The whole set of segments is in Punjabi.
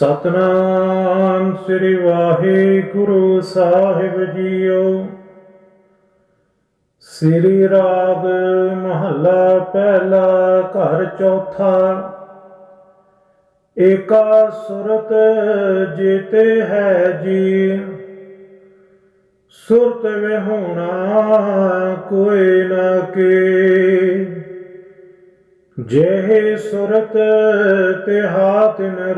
ਸਤਨਾਮ ਸ੍ਰੀ ਵਾਹਿਗੁਰੂ ਸਾਹਿਬ ਜੀਓ। ਸ੍ਰੀ ਰਾਗ ਮਹੱਲਾ ਪਹਿਲਾ ਘਰ ਚੌਥਾ। ਏਕਾ ਸੁਰਤ ਜੀਤੇ ਹੈ ਜੀ। ਸੁਰਤ ਵਿਹੂਣਾ ਕੋਈ ਨਾ ਕੇ। ਜਿਹੇ ਸੁਰਤ ਤੇ ਹਾਥ ਨ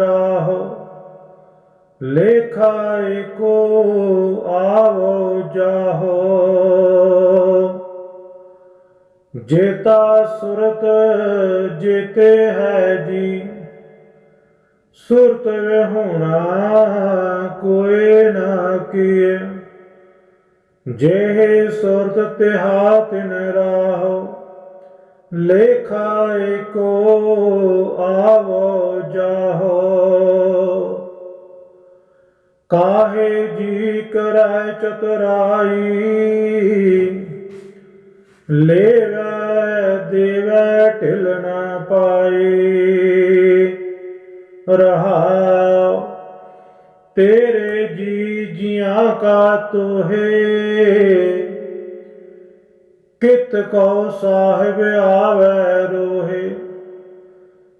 ਰਾਹ ਲੇਖਾ ਏਕੋ ਆਵੋ ਜਾਹੋ। ਜੇਤਾ ਸੁਰਤ ਜੀਤੇ ਹੈ ਜੀ, ਸੁਰਤ ਵਿਹੂਣਾ ਕੋਈ ਨਾ ਕੀਏ। ਜਿਹੇ ਸੁਰਤ ਤਿਹਾ ਹਾਥ ਰਾਹੋ ਲੇਖਾ ਏਕੋ ਆਵੋ ਜਾਹੋ। ਕਾਹੇ ਜੀ ਕਰੈ ਚਤਰਾਈ? ਲੇਵੈ, ਦੇਵੈ ਢਿਲ ਨਾ ਪਾਈ। ਰਹਾਉ, ਤੇਰੇ ਜੀ ਜੀਆਂ ਕਾ ਤੋਹੇ। ਕਿਤ ਕੋ ਸਾਹਿਬ ਆਵੈ ਰੋਹੇ?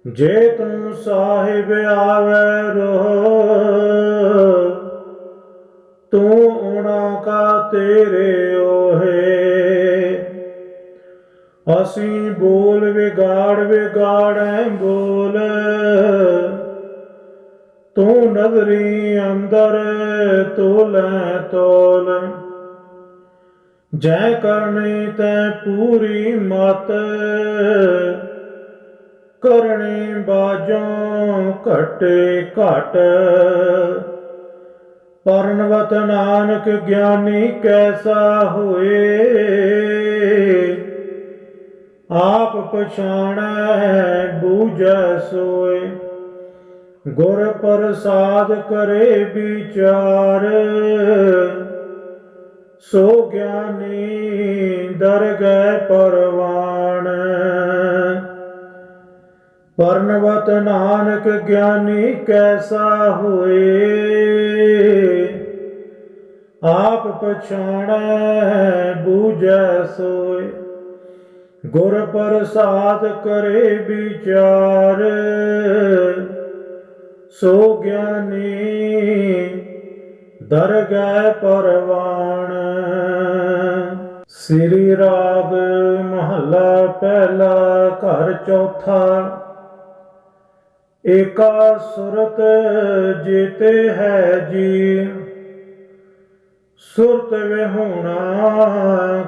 ਜੇ ਤੂੰ ਸਾਹਿਬ ਆਵੈ ਰੋਹ ਤੇਰੇ ਓਹੇ। ਅਸੀਂ ਬੋਲ ਵਿਗਾੜ ਵਿਗਾੜੈ ਬੋਲ। ਤੂੰ ਨਜ਼ਰੀ ਅੰਦਰ ਤੋਲੈ ਤੋਲ। ਜੈ ਕਰਨੀ ਤੈ ਪੂਰੀ ਮਤ। ਕਰਨੀ ਬਾਜੋਂ ਘਟੇ ਘਟ। ਪਰਨਵਤ ਨਾਨਕ ਗਿਆਨੀ ਕੈਸਾ ਹੋਏ? ਆਪ ਪਛਾਣੈ, ਬੂਝੈ ਸੋਏ। ਗੁਰ ਪ੍ਰਸਾਦ ਕਰੇ ਵਿਚਾਰ। ਸੋ ਗਿਆਨੀ ਦਰਗਹਿ ਪਰਵਾਣ ਪਰਨਵਤ ਨਾਨਕ ਗਿਆਨੀ ਕੈਸਾ ਹੋਏ? ਆਪ ਪਛਾਣੈ, ਬੂਝੈ ਸੋਏ। ਗੁਰ ਪ੍ਰਸਾਦ ਕਰੇ ਵਿਚਾਰ। ਸੋ ਗਿਆਨੀ, ਦਰਗਹਿ ਪਰਵਾਣ। ਸ੍ਰੀ ਰਾਗ ਮਹੱਲਾ ਪਹਿਲਾ ਘਰ ਚੌਥਾ। ਏਕਾ ਸੁਰਤ ਜੀਤੇ ਹੈ ਜੀ। ਸੁਰਤ ਵਿਹੂਣਾ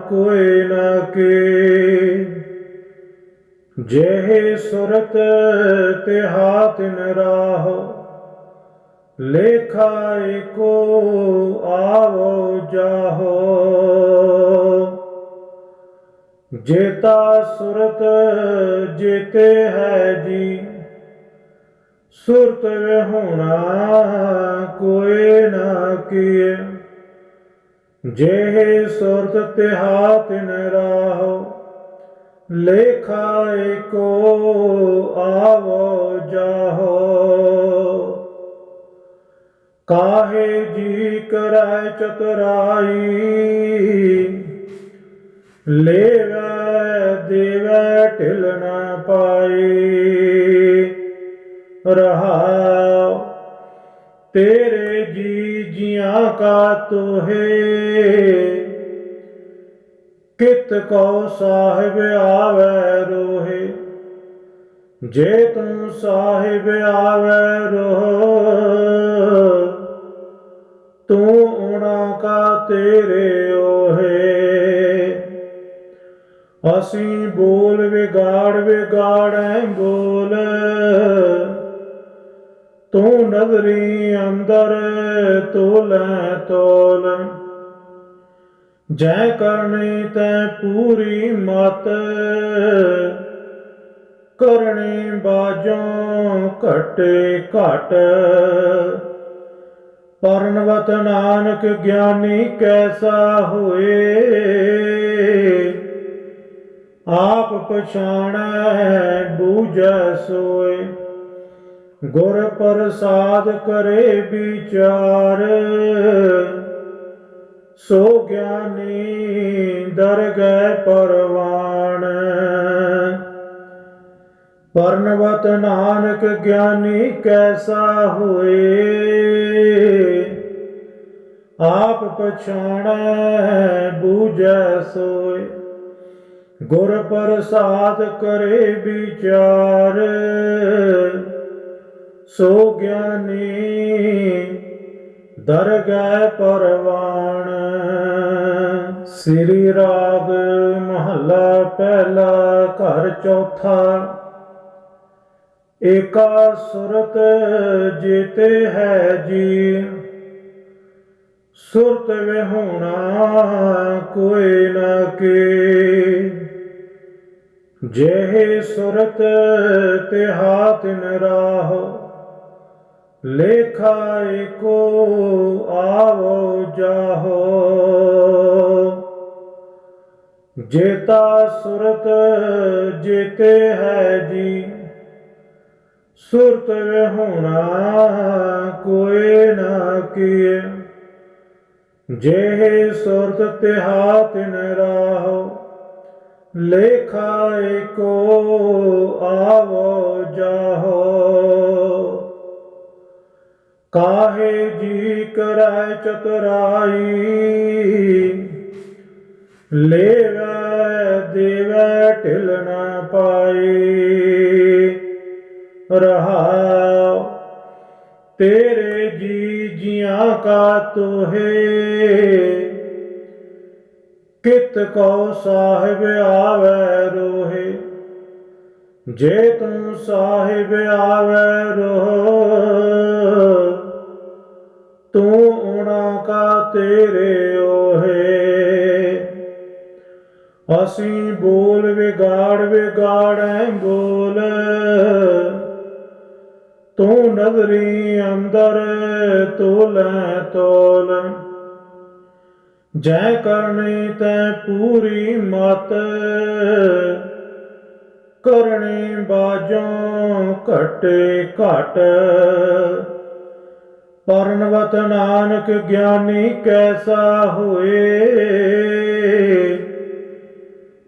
ਕੋਈ ਨਾ ਕੀ। ਜਿਹੇ ਸੁਰਤ ਤੇ ਹਾਥ ਨ ਰਾਹੋ, ਲੇਖਾ ਏਕੋ ਆਵੋ ਜਾਹੋ। ਜੇਤਾ ਸੁਰਤ ਜੀਤੇ ਹੈ ਜੀ ਸੁਰਤ ਹੋਣਾ ਕੋਈ ਨਾ ਕੀਏ। ਜਿਹੇ ਸੁਰਤ ਤੇ ਹਾਥ ਨ ਰਾਹੋ, ਲੇਖਾ ਏਕੋ ਆਵੋ ਜਾਹੋ। ਕਾਹੇ ਜੀ ਕਰੈ ਚਤਰਾਈ, ਲੇਵੈ ਦੇਵੈ ਢਿਲ ਨਾ ਪਾਈ। ਰਹਾਉ ਤੇਰੇ ਜੀ ਜੀਆਂ ਕਾ ਤੋਹੇ। ਕਿਤ ਕੋ ਸਾਹਿਬ ਆਵੈ ਰੋਹੇ। ਜੇ ਤੂੰ ਸਾਹਿਬ ਆਵੈ ਰੋਹ, ਤੂੰ ਉਣਾ ਕਾ ਤੇਰੇ ਓਹੇ। ਅਸੀਂ ਬੋਲ ਵਿਗਾੜ ਵਿਗਾੜੈ ਬੋਲ। ਤੂੰ ਨਗਰੀ ਅੰਦਰ ਤੋਲੈ ਤੋਲ। ਜੈ ਕਰਨੀ ਤੈ ਪੂਰੀ ਮਤ, ਕਰਨੀ ਬਾਜੋਂ ਘਟੇ ਘਟ। ਪਰਨਵਤ ਨਾਨਕ ਗਿਆਨੀ ਕੈਸਾ ਹੋਏ, ਆਪ ਪਛਾਣੈ, ਬੂਝੈ ਸੋਏ। ਗੁਰ ਪ੍ਰਸਾਦ ਕਰੇ ਵਿਚਾਰ, ਸੋ ਗਿਆਨੀ ਦਰਗਹਿ ਪਰਵਾਣ। ਪਰਨਵਤ ਨਾਨਕ ਗਿਆਨੀ ਕੈਸਾ ਹੋਏ? ਆਪ ਪਛਾਣੈ, ਬੂਝੈ ਸੋਏ। ਗੁਰ ਪ੍ਰਸਾਦ ਕਰੇ ਵਿਚਾਰ ਸੋ ਗਿਆਨੀ, ਦਰਗਹਿ ਪਰਵਾਣ। ਸ੍ਰੀ ਰਾਗ ਮਹੱਲਾ ਪਹਿਲਾ ਘਰ ਚੌਥਾ। ਏਕਾ ਸੁਰਤ ਜੀਤੇ ਹੈ ਜੀ। ਸੁਰਤ ਵਿਹੂਣਾ ਕੋਈ ਨਾ ਕੀ। ਜਿਹੇ ਸੁਰਤ ਤੇ ਹਾਤਿਨ ਰਾਹੋ ਲੇਖਾ ਏਕੋ ਆਵੋ ਜਾਹੋ। ਜੇਤਾ ਸੁਰਤ ਜੀਤੇ ਹੈ ਜੀ, ਸੁਰਤ ਹੋਣਾ ਕੋਈ ਨਾ ਕੀਏ। ਜਿਹੇ ਸੁਰਤ ਤਿਹਾ ਤਿਨ ਰਾਹੋ ਲੇਖਾ ਏਕੋ ਆਵੋ ਜਾਹੋ। ਕਾਹੇ ਜੀ ਕਰੈ ਚਤੁਰਾਈ? ਲੇਵੈ, ਦੇਵੈ ਢਿਲ ਨਾ ਪਾਈ। ਰਹਾਉ, ਤੇਰੇ ਜੀ ਜੀਆਂ ਕਾ ਤੋਹੇ। ਕਿਤ ਕੋ ਸਾਹਿਬ ਆਵੈ ਰੋਹੇ? ਜੇ ਤੂੰ ਸਾਹਿਬ ਆਵੈ ਰੋ ਤੂੰ ਉਹਨਾਂ ਕਾ ਤੇਰੇ ਓਹੇ। ਅਸੀਂ ਬੋਲ ਵਿਗਾੜ ਵਿਗਾੜੈ ਬੋਲ। ਤੂੰ ਨਜ਼ਰੀ ਅੰਦਰ ਤੋਲੈ ਤੋਲ। ਜੈ ਕਰਨੀ ਤੈ ਪੂਰੀ ਮਤ। ਕਰਨੀ ਬਾਜੋਂ ਘਟੇ ਘਟ। ਪਰਨਵਤ ਨਾਨਕ ਗਿਆਨੀ ਕੈਸਾ ਹੋਏ?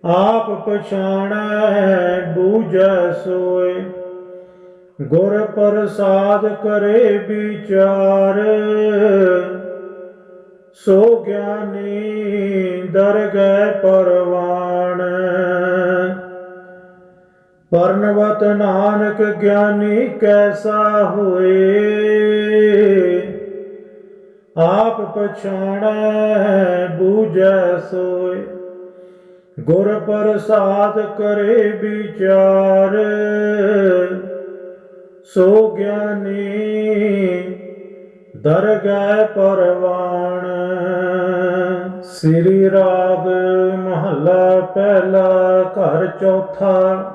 ਆਪ ਪਛਾਣੈ, ਬੂਝੈ ਸੋਏ। ਗੁਰ ਪ੍ਰਸਾਦ ਕਰੇ ਵਿਚਾਰ। ਸੋ ਗਿਆਨੀ ਦਰਗਹਿ ਪਰਵਾਣ। ਪਰਨਵਤ ਨਾਨਕ ਗਿਆਨੀ ਕੈਸਾ ਹੋਏ? ਆਪ ਪਛਾਣੈ, ਬੂਝੈ ਸੋਏ। ਗੁਰ ਪ੍ਰਸਾਦ ਕਰੇ ਵਿਚਾਰ, ਸੋ ਗਿਆਨੀ ਦਰਗਹਿ ਪਰਵਾਣ। ਸ੍ਰੀ ਰਾਗ ਮਹੱਲਾ ਪਹਿਲਾ ਘਰ ਚੌਥਾ,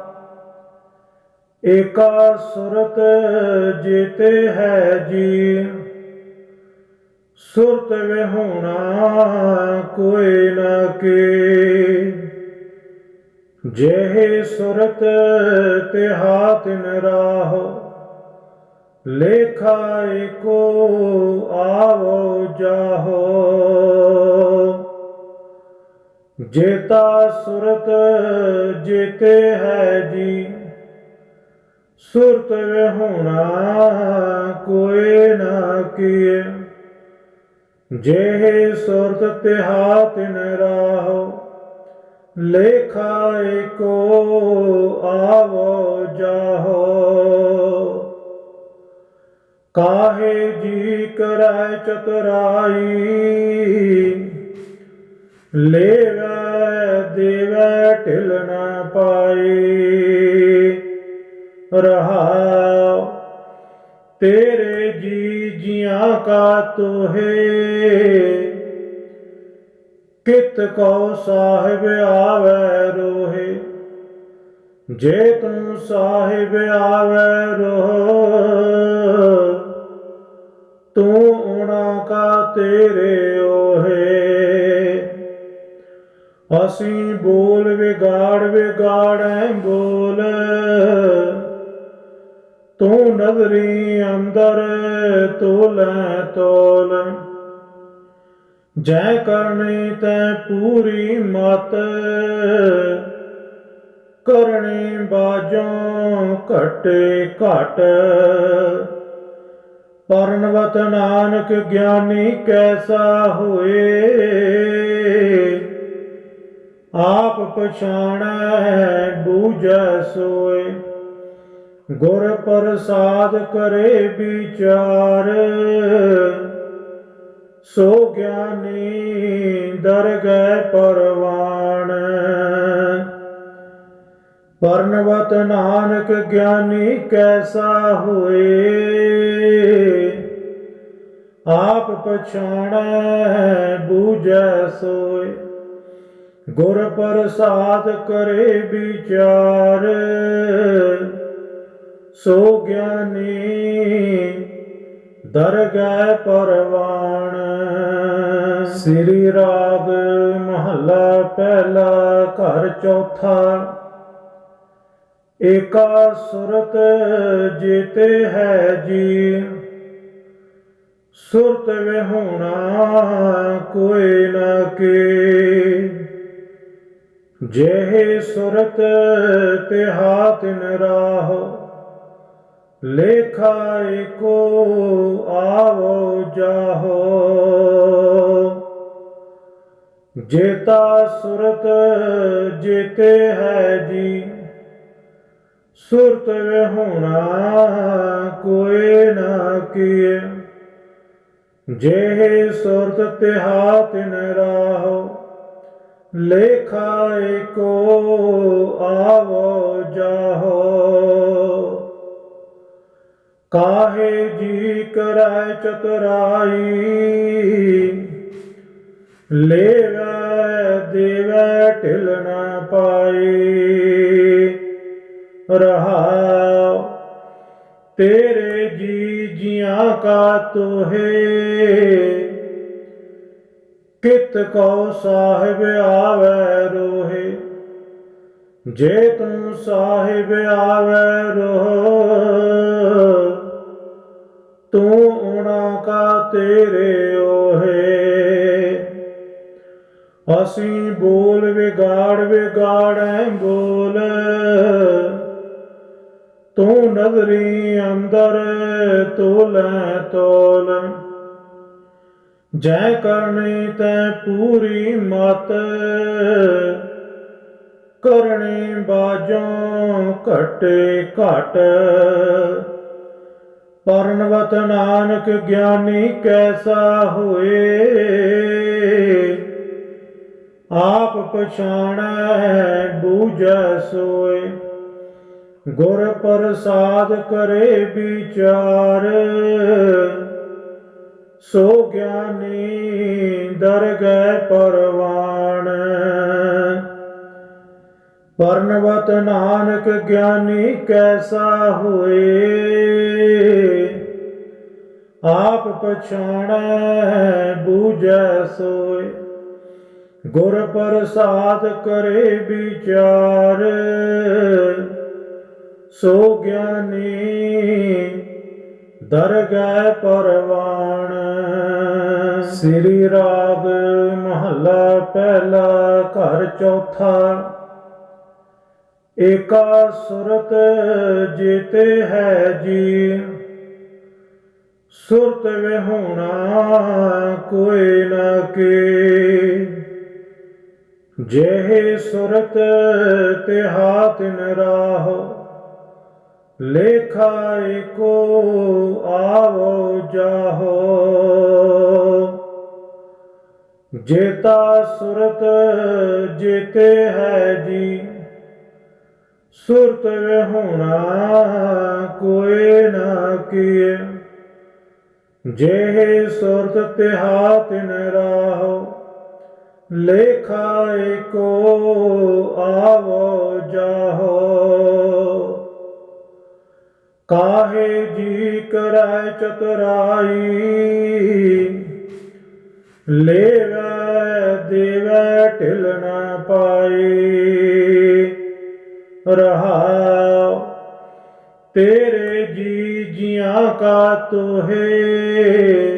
ਏਕਾ ਸੁਰਤ ਜੀਤੇ ਹੈ ਜੀ ਸੁਰਤ ਵੇ ਹੋਣਾ ਕੋਈ ਨਾ ਕੇ। ਜਿਹੇ ਸੁਰਤ ਤੇ ਹਾਤਿਨ ਰਾਹੋ, ਲੇਖਾ ਏਕੋ ਆਵੋ ਜਾਹੋ। ਜੇਤਾ ਸੁਰਤ ਜੇਤੇ ਹੈ ਜੀ, ਸੁਰਤ ਵੇ ਹੋਣਾ ਕੋਈ ਨਾ ਕੀਏ। ਜਿਹੇ ਸੁਰਤ ਤਿਹਾ ਤਿਨ ਰਾਹੋ, ਲੇਖਾ ਏਕੋ ਆਵੋ ਜਾਹੋ। ਕਾਹੇ ਜੀ ਕਰੈ ਚਤੁਰਾਈ, ਲੇਵੈ ਦੇਵੈ ਢਿਲ ਨਾ ਪਾਈ। ਰਹਾਉ ਤੇਰੇ ਜੀ ਜੀਆਂ ਕਾ ਤੋਹੇ ਕਿਤ ਕੋ ਸਾਹਿਬ ਆਵੈ ਰੋਹੇ। ਜੇ ਤੂੰ ਸਾਹਿਬ ਆਵੈ ਰੋ ਤੂੰ ਉਣਾ ਕਾ ਤੇਰੇ ਓਹੇ। ਅਸੀਂ ਬੋਲ ਵਿਗਾੜ ਵਿਗਾੜੈ ਬੋਲ। ਤੂੰ ਨਦਰੀ ਅੰਦਰ ਤੋਲੈ ਤੋਲ। ਜੈ ਕਰਨੀ ਤੈ ਪੂਰੀ ਮਤ, ਕਰਨੀ ਬਾਜੋਂ ਘਟੇ ਘਟ। ਪਰਨਵਤ ਨਾਨਕ ਗਿਆਨੀ ਕੈਸਾ ਹੋਏ, ਆਪ ਪਛਾਣੈ, ਬੂਝੈ ਸੋਏ। ਗੁਰ ਪ੍ਰਸਾਦ ਕਰੇ ਵਿਚਾਰ, ਸੋ ਗਿਆਨੀ ਦਰਗਹਿ ਪਰਵਾਣ। ਪਰਨਵਤ ਨਾਨਕ ਗਿਆਨੀ ਕੈਸਾ ਹੋਏ? ਆਪ ਪਛਾਣੈ, ਬੂਝੈ ਸੋਏ। ਗੁਰ ਪ੍ਰਸਾਦ ਕਰੇ ਵਿਚਾਰ ਸੋ ਗਿਆਨੀ, ਦਰਗਹਿ ਪਰਵਾਣ। ਸ੍ਰੀ ਰਾਗ ਮਹੱਲਾ ਪਹਿਲਾ ਘਰ ਚੌਥਾ। ਏਕਾ ਸੁਰਤ ਜੀਤੇ ਹੈ ਜੀ। ਸੁਰਤ ਵਿਹੂਣਾ ਕੋਈ ਨਾ ਕੀ। ਜਿਹੇ ਸੁਰਤ ਤੇ ਹਾਤਿਨ ਰਾਹ ਲੇਖਾ ਕੋ ਆਵੋ ਜਾਹੋ। ਜੇਤਾ ਸੁਰਤ ਜੀਤੇ ਹੈ ਜੀ, ਸੁਰਤ ਹੋਣਾ ਕੋਈ ਨਾ ਕੀਏ। ਜਿਹੇ ਸੁਰਤ ਤੇ ਹਾਤਿਨ ਰਾਹੋ ਲੇਖਾ ਏਕੋ ਆਵੋ ਜਾਹੋ। ਕਾਹੇ ਜੀ ਕਰੈ ਚਤੁਰਾਈ? ਲੇਵੈ, ਦੇਵੈ, ਢਿਲ ਨਾ ਪਾਈ। ਰਹਾਉ, ਤੇਰੇ ਜੀ ਜੀਆਂ ਕਾ ਤੋਹੇ। ਕਿਤ ਕੋ ਸਾਹਿਬ ਆਵੈ ਰੋਹੇ। ਜੇ ਤੂੰ ਸਾਹਿਬ ਆਵੈ ਰੋ ਅਸੀਂ ਬੋਲ ਵਿਗਾੜ ਵਿਗਾੜੈ ਬੋਲ। ਤੂੰ ਨਜ਼ਰੀ ਅੰਦਰ ਤੋਲੈ ਤੋਲ। ਜੈ ਕਰਨੀ ਤੈ ਪੂਰੀ ਮਤ। ਕਰਨੀ ਬਾਜੋਂ ਘਟੇ ਘਟ। ਪਰਨਵਤ ਨਾਨਕ ਗਿਆਨੀ ਕੈਸਾ ਹੋਏ? ਆਪ ਪਛਾਣੈ ਬੂਝੈ ਸੋਏ। ਗੁਰ ਪ੍ਰਸਾਦ ਕਰੇ ਵਿਚਾਰ। ਸੋ ਗਿਆਨੀ ਦਰਗਹਿ ਪਰਵਾਣ। ਪਰਨਵਤ ਨਾਨਕ ਗਿਆਨੀ ਕੈਸਾ ਹੋਏ। ਆਪ ਪਛਾਣੈ ਬੂਝੈ ਸੋਏ। ਗੁਰ ਪ੍ਰਸਾਦ ਕਰੇ ਵਿਚਾਰ, ਸੋ ਗਿਆਨੀ ਦਰਗਹਿ ਪਰਵਾਣ। ਸ੍ਰੀ ਰਾਗ ਮਹੱਲਾ ਪਹਿਲਾ ਘਰ ਚੌਥਾ, ਏਕਾ ਸੁਰਤ ਜੀਤੇ ਹੈ ਜੀ। ਸੁਰਤ ਵਿਹੂਣਾ ਕੋਈ ਨਾ ਕੀ। ਜਿਹੇ ਸੁਰਤ ਤੇ ਹਾਤਿਨ ਰਾਹ, ਲੇਖਾ ਏਕੋ ਆਵੋ ਜਾਹੋ। ਜੇਤਾ ਸੁਰਤ ਜੇਤੇ ਹੈ ਜੀ, ਸੁਰਤ ਵੇ ਹੋਣਾ ਕੋਈ ਨਾ ਕੀਏ। ਜਿਹੇ ਸੁਰਤ ਤੇ ਹਾਤਿਨ ਰਾਹੋ ਲੇਖਾ ਏਕੋ ਆਵੋ ਜਾਹੋ ਕਾਹੇ ਜੀ ਕਰੈ ਚਤੁਰਾਈ ਲੇਵੈ ਦੇਵੈ ਢਿਲ ਨਾ ਪਾਈ ਰਹਾਉ ਤੇਰੇ ਤੇਰੇ ਜੀ ਜੀਆਂ ਕਾ ਤੋਹੇ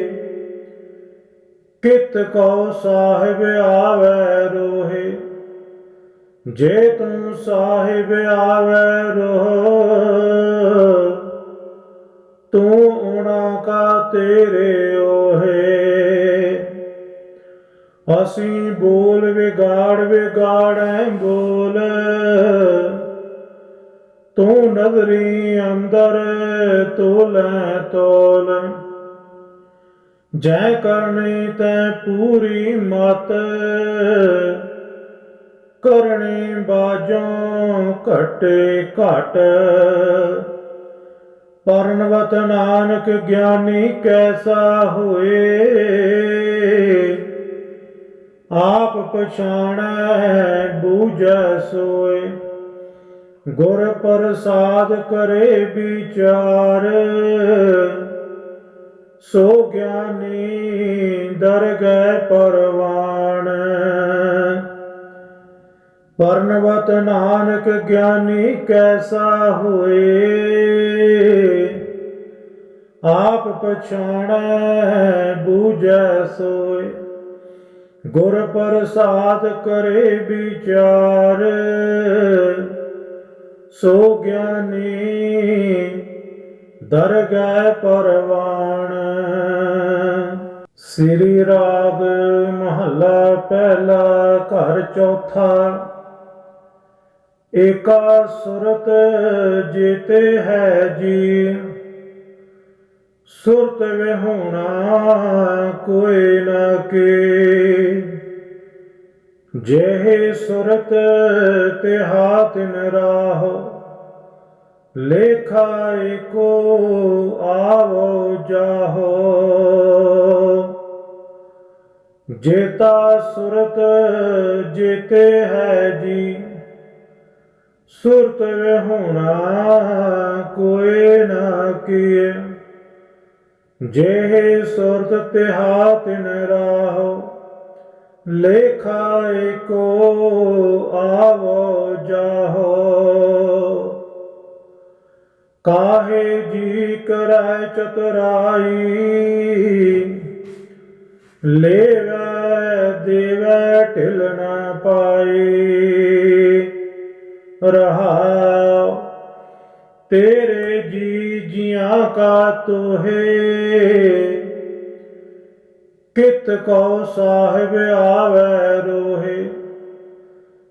ਕਿਤ ਕੋ ਸਾਹਿਬ ਆਵੈ ਰੋਹੇ, ਜੇ ਤੂੰ ਸਾਹਿਬ ਆਵੈ ਰੋਹ, ਤੂੰ ਉਣਾ ਕਾ ਤੇਰੇ ਓਹੇ। ਅਸੀਂ ਬੋਲ ਵਿਗਾੜ ਵਿਗਾੜੈ ਬੋਲ, ਤੂੰ ਨਜ਼ਰੀ ਅੰਦਰ ਤੋਲੈ ਤੋਲ। ਜੈ ਕਰਨੀ ਤੈ ਪੂਰੀ ਮਤ, ਕਰਨੀ ਬਾਜੋਂ ਘਟੇ ਘਟ। ਪਰਨਵਤ ਨਾਨਕ ਗਿਆਨੀ ਕੈਸਾ ਹੋਏ, ਆਪ ਪਛਾਣੈ ਬੂਝੈ ਸੋਏ। ਗੁਰ ਪ੍ਰਸਾਦ ਕਰੇ ਵਿਚਾਰ ਸੋ ਗਿਆਨੀ ਦਰਗਹਿ ਪਰਵਾਣ। ਪਰਨਵਤ ਨਾਨਕ ਗਿਆਨੀ ਕੈਸਾ ਹੋਏ? ਆਪ ਪਛਾਣੈ, ਬੂਝੈ ਸੋਏ। ਗੁਰ ਪ੍ਰਸਾਦ ਕਰੇ ਵਿਚਾਰ। ਸੋ ਗਿਆਨੀ ਦਰਗਹਿ ਪਰਵਾਣ। ਸ੍ਰੀ ਰਾਗ ਮਹੱਲਾ ਪਹਿਲਾ ਘਰ ਚੌਥਾ। ਏਕਾ ਸੁਰਤ ਜੀਤੇ ਹੈ ਜੀ। ਸੁਰਤ ਵਿਹੂਣਾ ਕੋਈ ਨਾ ਕੀ। ਜਿਹੇ ਸੁਰਤ ਤੇ ਹਾਤਿਨ ਰਾਹ ਲੇਖਾ ਕੋ ਆਵੋ ਜਾਹੋ। ਜੇਤਾ ਸੁਰਤ ਜੇਤੇ ਹੈ ਜੀ, ਸੁਰਤ ਵੇ ਹੋਣਾ ਕੋਈ ਨਾ ਕੀਏ। ਜੇ ਸੁਰਤ ਤਿਹਾ ਤਿਨ ਰਾਹੋ ਲੇਖਾ ਏਕੋ ਆਵੋ ਜਾਹੋ। ਕਾਹੇ ਜੀ ਕਰੈ ਚਤੁਰਾਈ? ਲੇਵੈ, ਦੇਵੈ, ਢਿਲ ਨਾ ਪਾਈ। ਰਹਾਉ, ਤੇਰੇ ਜੀ ਜੀਆਂ ਕਾ ਤੋਹੇ। ਕਿਤ ਕੋ ਸਾਹਿਬ ਆਵੈ ਰੋਹੇ?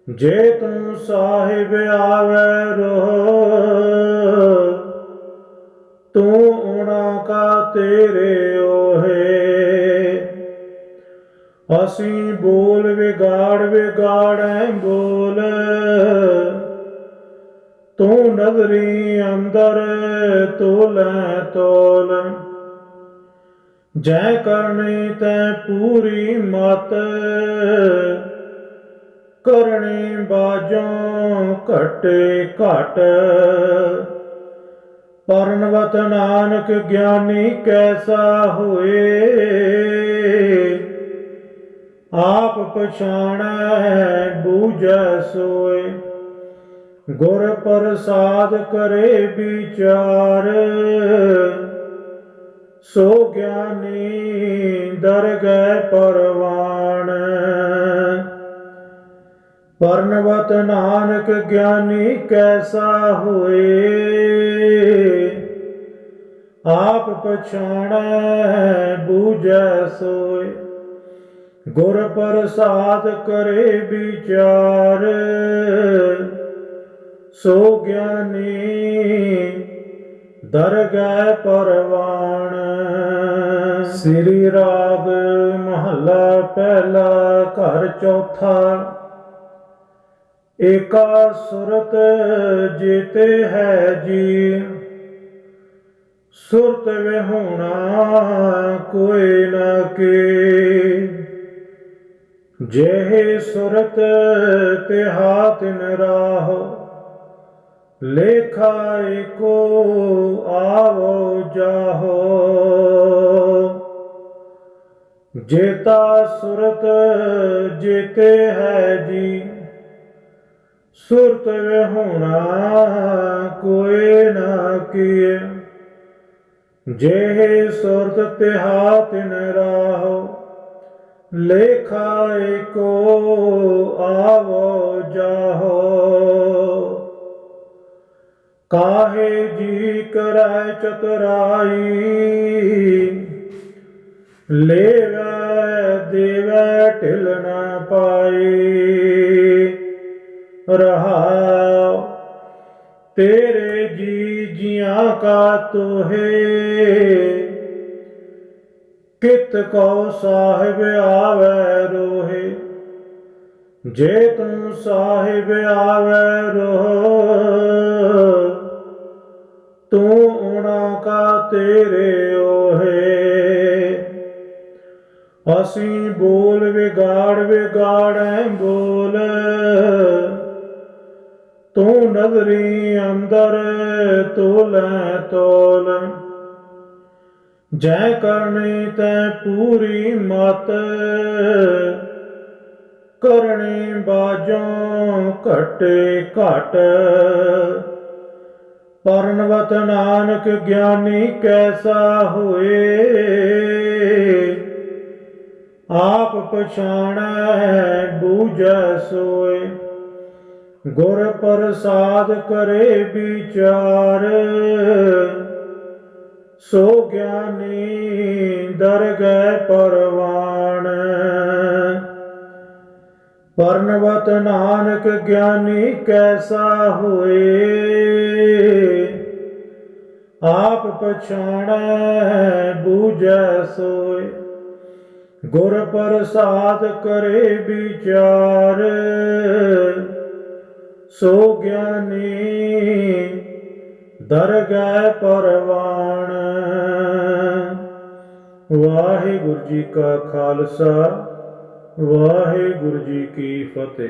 ਜੇ ਤੂੰ ਸਾਹਿਬ ਆਵੈ ਰੋਹ ਤੂੰ ਉਹਨਾਂ ਕਾ ਤੇਰੇ ਓਹੇ। ਅਸੀਂ ਬੋਲ ਵਿਗਾੜ ਵਿਗਾੜੈ ਬੋਲ। ਤੂੰ ਨਜ਼ਰੀ ਅੰਦਰ ਤੋਲੈ ਤੋਲ। ਜੈ ਕਰਨੀ ਤੈ ਪੂਰੀ ਮਤ। ਕਰਨੀ ਬਾਜੋਂ ਘਟੇ ਘਟ। ਪਰਨਵਤ ਨਾਨਕ ਗਿਆਨੀ ਕੈਸਾ ਹੋਏ? ਆਪ ਪਛਾਣੈ, ਬੂਝੈ ਸੋਏ। ਗੁਰ ਪ੍ਰਸਾਦ ਕਰੇ ਵਿਚਾਰ। ਸੋ ਗਿਆਨੀ ਦਰਗਹਿ ਪਰਵਾਣ। ਪਰਨਵਤ ਨਾਨਕ ਗਿਆਨੀ ਕੈਸਾ ਹੋਏ? ਆਪ ਪਛਾਣੈ, ਬੂਝੈ ਸੋਏ। ਗੁਰ ਪ੍ਰਸਾਦ ਕਰੇ ਵਿਚਾਰ। ਸੋ ਗਿਆਨੀ ਦਰਗਹਿ ਪਰਵਾਣ। ਸ੍ਰੀ ਰਾਗ ਮਹੱਲਾ ਪਹਿਲਾ ਘਰ ਚੌਥਾ। ਏਕਾ ਸੁਰਤ ਜੀਤੇ ਹੈ ਜੀ। ਸੁਰਤ ਵਿਹੂਣਾ ਕੋਈ ਨਾ ਕੀ। ਜਿਹੇ ਸੁਰਤ ਤੇ ਹਾਤਿਨ ਰਾਹ, ਲੇਖਾ ਏਕੋ ਆਵੋ ਜਾਹੋ। ਜੇਤਾ ਸੁਰਤ ਜੀਤੇ ਹੈ ਜੀ ਸੁਰਤ ਹੋਣਾ ਕੋਈ ਨਾ ਕੀਏ। ਜੇ ਸੁਰਤ ਤਿਹਾ ਤਿਨ ਰਾਹੋ, ਲੇਖਾ ਏਕੋ ਆਵੋ ਜਾਹੋ। ਕਾਹੇ ਜੀ ਕਰੈ ਚਤਰਾਈ, ਲੇਵੈ ਦੇਵੈ ਢਿਲ ਨਾ ਪਾਈ। ਰਹਾਉ ਤੇਰੇ ਜੀ ਜੀਆਂ ਕਾ ਤੋਹੇ। ਕਿਤ ਕੋ ਸਾਹਿਬ ਆਵੈ ਰੋਹੇ। ਜੇ ਤੂੰ ਸਾਹਿਬ ਆਵੈ ਰੋਹ, ਤੂੰ ਉਣਾ ਕਾ ਤੇਰੇ ਓਹੇ। ਅਸੀਂ ਬੋਲ ਵਿਗਾੜ ਵਿਗਾੜੈ ਬੋਲ। ਤੂੰ ਨਜ਼ਰੀ ਅੰਦਰ ਤੋਲੈ ਤੋਲ। ਜੈ ਕਰਨੀ ਤੈ ਪੂਰੀ ਮਤ, ਕਰਨੀ ਬਾਜੋਂ ਘਟੇ ਘਟ। ਪਰਨਵਤ ਨਾਨਕ ਗਿਆਨੀ ਕੈਸਾ ਹੋਏ, ਆਪ ਪਛਾਣੈ, ਬੂਝੈ ਸੋਏ। ਗੁਰ ਪ੍ਰਸਾਦ ਕਰੇ ਵਿਚਾਰ। ਸੋ ਗਿਆਨੀ ਦਰਗਹਿ ਪਰਵਾਣ। ਪਰਨਵਤ ਨਾਨਕ ਗਿਆਨੀ ਕੈਸਾ ਹੋਏ? ਆਪ ਪਛਾਣੈ, ਬੂਝੈ ਸੋਏ। ਗੁਰ ਪ੍ਰਸਾਦ ਕਰੇ ਵਿਚਾਰ। ਸੋ ਗਿਆਨੀ ਦਰਗਹਿ ਪਰਵਾਣ। ਵਾਹਿਗੁਰੂ ਜੀ ਕਾ ਖਾਲਸਾ ਵਾਹਿਗੁਰੂ ਜੀ ਕੀ ਫਤਿਹ।